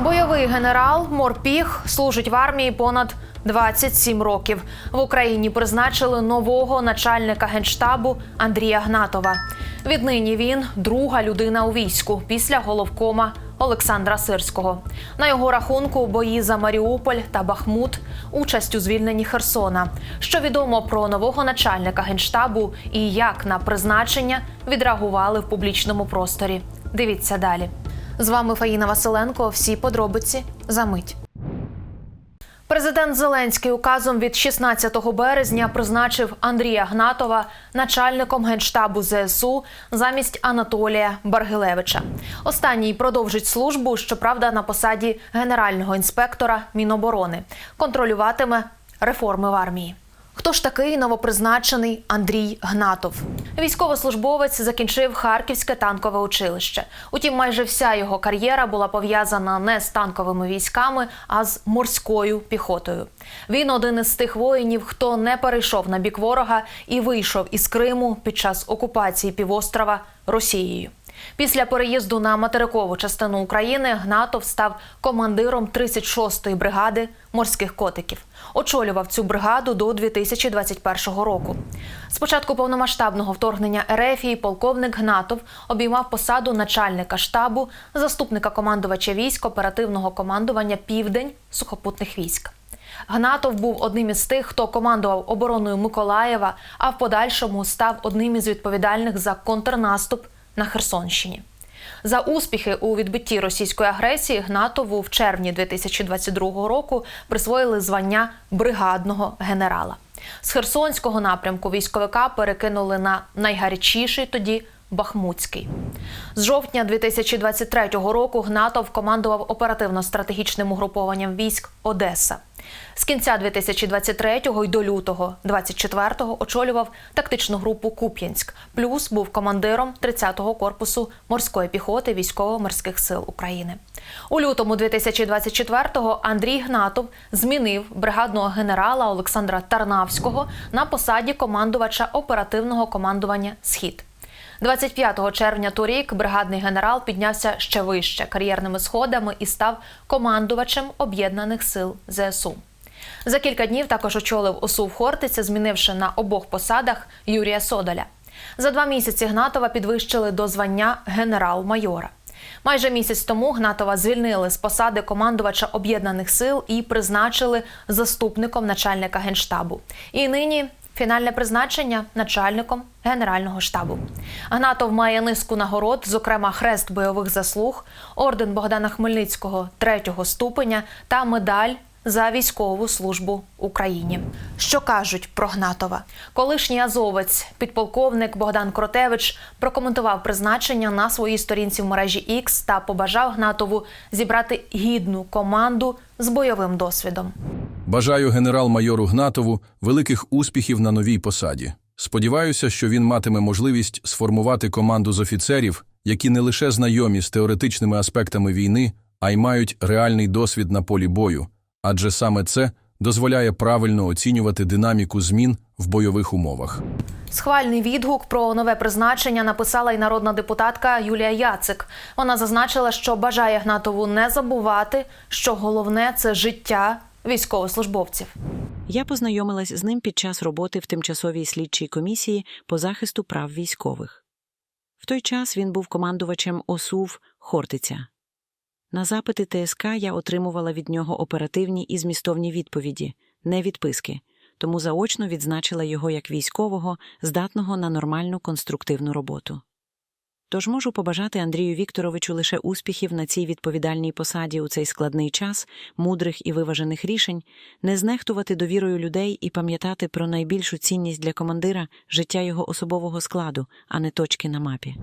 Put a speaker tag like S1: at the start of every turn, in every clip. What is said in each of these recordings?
S1: Бойовий генерал Морпіг служить в армії понад 27 років. В Україні призначили нового начальника генштабу Андрія Гнатова. Віднині він друга людина у війську після головкома Олександра Сирського. На його рахунку бої за Маріуполь та Бахмут, участь у звільненні Херсона. Що відомо про нового начальника генштабу і як на призначення відреагували в публічному просторі. Дивіться далі. З вами Фаїна Василенко. Всі подробиці за мить. Президент Зеленський указом від 16 березня призначив Андрія Гнатова начальником генштабу ЗСУ замість Анатолія Баргилевича. Останній продовжить службу, щоправда, на посаді генерального інспектора Міноборони. Контролюватиме реформи в армії. Хто ж такий новопризначений Андрій Гнатов? Військовослужбовець закінчив Харківське танкове училище. Утім, майже вся його кар'єра була пов'язана не з танковими військами, а з морською піхотою. Він один із тих воїнів, хто не перейшов на бік ворога і вийшов із Криму під час окупації півострова Росією. Після переїзду на материкову частину України Гнатов став командиром 36-ї бригади морських котиків. Очолював цю бригаду до 2021 року. З початку повномасштабного вторгнення РФ полковник Гнатов обіймав посаду начальника штабу, заступника командувача військ оперативного командування Південь сухопутних військ. Гнатов був одним із тих, хто командував обороною Миколаєва, а в подальшому став одним із відповідальних за контрнаступ на Херсонщині. За успіхи у відбитті російської агресії Гнатову в червні 2022 року присвоїли звання бригадного генерала. З Херсонського напрямку військовика перекинули на найгарячіший тоді Бахмутський. З жовтня 2023 року Гнатов командував оперативно-стратегічним угрупованням військ Одеса. З кінця 2023-го й до лютого 24-го очолював тактичну групу Куп'янськ. Плюс був командиром 30-го корпусу морської піхоти військово-морських сил України. У лютому 2024-го Андрій Гнатов змінив бригадного генерала Олександра Тарнавського на посаді командувача оперативного командування Схід. 25 червня торік бригадний генерал піднявся ще вище кар'єрними сходами і став командувачем об'єднаних сил ЗСУ. За кілька днів також очолив ОСУ в Хортиця, змінивши на обох посадах Юрія Содоля. За два місяці Гнатова підвищили до звання генерал-майора. Майже місяць тому Гнатова звільнили з посади командувача об'єднаних сил і призначили заступником начальника генштабу. І нині Фінальне призначення начальником Генерального штабу. Гнатов має низку нагород, зокрема хрест бойових заслуг, орден Богдана Хмельницького третього ступеня та медаль за військову службу Україні. Що кажуть про Гнатова? Колишній азовець, підполковник Богдан Кротевич прокоментував призначення на своїй сторінці в мережі X та побажав Гнатову зібрати гідну команду з бойовим досвідом.
S2: Бажаю генерал-майору Гнатову великих успіхів на новій посаді. Сподіваюся, що він матиме можливість сформувати команду з офіцерів, які не лише знайомі з теоретичними аспектами війни, а й мають реальний досвід на полі бою, адже саме це дозволяє правильно оцінювати динаміку змін в бойових умовах.
S1: Схвальний відгук про нове призначення написала й народна депутатка Юлія Яцик. Вона зазначила, що бажає Гнатову не забувати, що головне це життя військовослужбовців.
S3: Я познайомилась з ним під час роботи в тимчасовій слідчій комісії по захисту прав військових. В той час він був командувачем ОСУВ Хортиця. На запити ТСК я отримувала від нього оперативні і змістовні відповіді, не відписки, тому заочно відзначила його як військового, здатного на нормальну конструктивну роботу. Тож можу побажати Андрію Вікторовичу лише успіхів на цій відповідальній посаді у цей складний час, мудрих і виважених рішень, не знехтувати довірою людей і пам'ятати про найбільшу цінність для командира життя його особового складу, а не точки на мапі.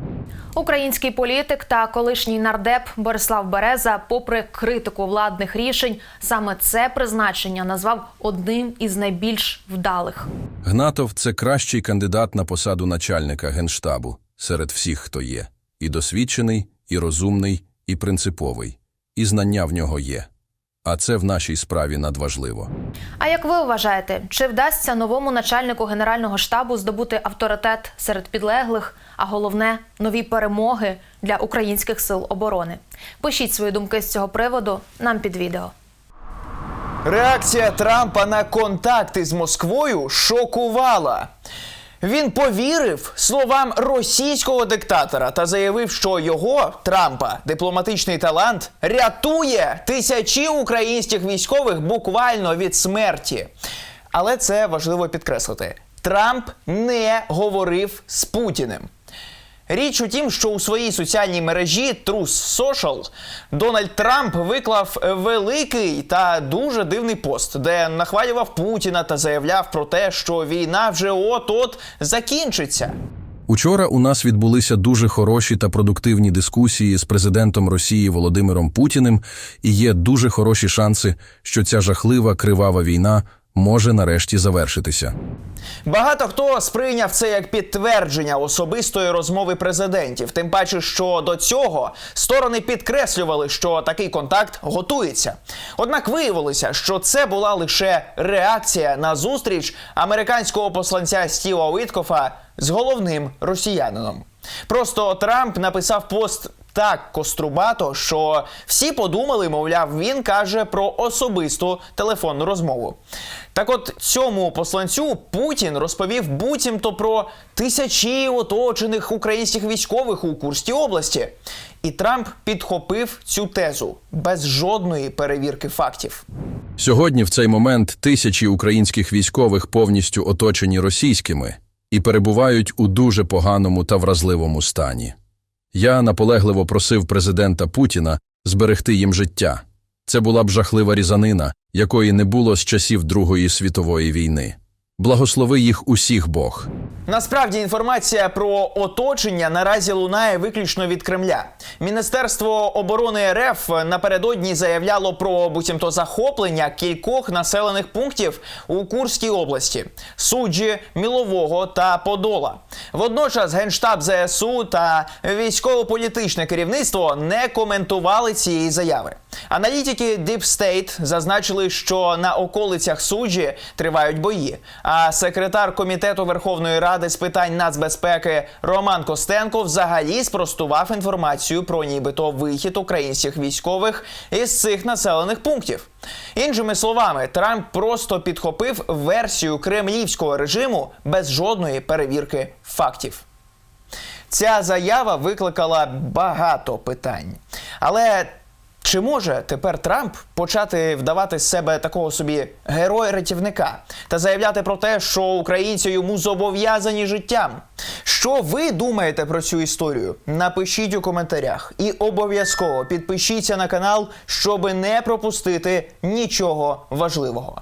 S1: Український політик та колишній нардеп Борислав Береза, попри критику владних рішень, саме це призначення назвав одним із найбільш вдалих.
S2: Гнатов це кращий кандидат на посаду начальника генштабу серед всіх, хто є, і досвідчений, і розумний, і принциповий, і знання в нього є. А це в нашій справі надважливо.
S1: А як ви вважаєте, чи вдасться новому начальнику генерального штабу здобути авторитет серед підлеглих, а головне нові перемоги для українських сил оборони? Пишіть свої думки з цього приводу нам під відео.
S4: Реакція Трампа на контакти з Москвою шокувала. Він повірив словам російського диктатора та заявив, що його Трампа дипломатичний талант рятує тисячі українських військових буквально від смерті. Але це важливо підкреслити: Трамп не говорив з Путіним. Річ у тім, що у своїй соціальній мережі Truth Social Дональд Трамп виклав великий та дуже дивний пост, де нахвалював Путіна та заявляв про те, що війна вже от-от закінчиться.
S2: Учора у нас відбулися дуже хороші та продуктивні дискусії з президентом Росії Володимиром Путіним, і є дуже хороші шанси, що ця жахлива кривава війна може нарешті завершитися.
S4: Багато хто сприйняв це як підтвердження особистої розмови президентів, тим паче, що до цього сторони підкреслювали, що такий контакт готується. Однак виявилося, що це була лише реакція на зустріч американського посланця Стіва Уіткофа з головним росіянином. Просто Трамп написав пост так кострубато, що всі подумали, мовляв, він каже про особисту телефонну розмову. Так от цьому посланцю Путін розповів буцімто про тисячі оточених українських військових у Курській області. І Трамп підхопив цю тезу без жодної перевірки фактів.
S2: Сьогодні, в цей момент, тисячі українських військових повністю оточені російськими і перебувають у дуже поганому та вразливому стані. Я наполегливо просив президента Путіна зберегти їм життя. Це була б жахлива різанина, якої не було з часів Другої світової війни. Благослови їх усіх Бог.
S4: Насправді інформація про оточення наразі лунає виключно від Кремля. Міністерство оборони РФ напередодні заявляло про буцімто захоплення кількох населених пунктів у Курській області суджі Мілового та Подола. Водночас генштаб ЗСУ та військово-політичне керівництво не коментували цієї заяви. Аналітики Deep State зазначили, що на околицях суджі тривають бої. А секретар комітету Верховної Ради з питань нацбезпеки Роман Костенко взагалі спростував інформацію про нібито вихід українських військових із цих населених пунктів. Іншими словами, Трамп просто підхопив версію кремлівського режиму без жодної перевірки фактів. Ця заява викликала багато питань. Але чи може тепер Трамп почати вдавати з себе такого собі героя-рятівника та заявляти про те, що українці йому зобов'язані життям? Що ви думаєте про цю історію? Напишіть у коментарях і обов'язково підпишіться на канал, щоб не пропустити нічого важливого.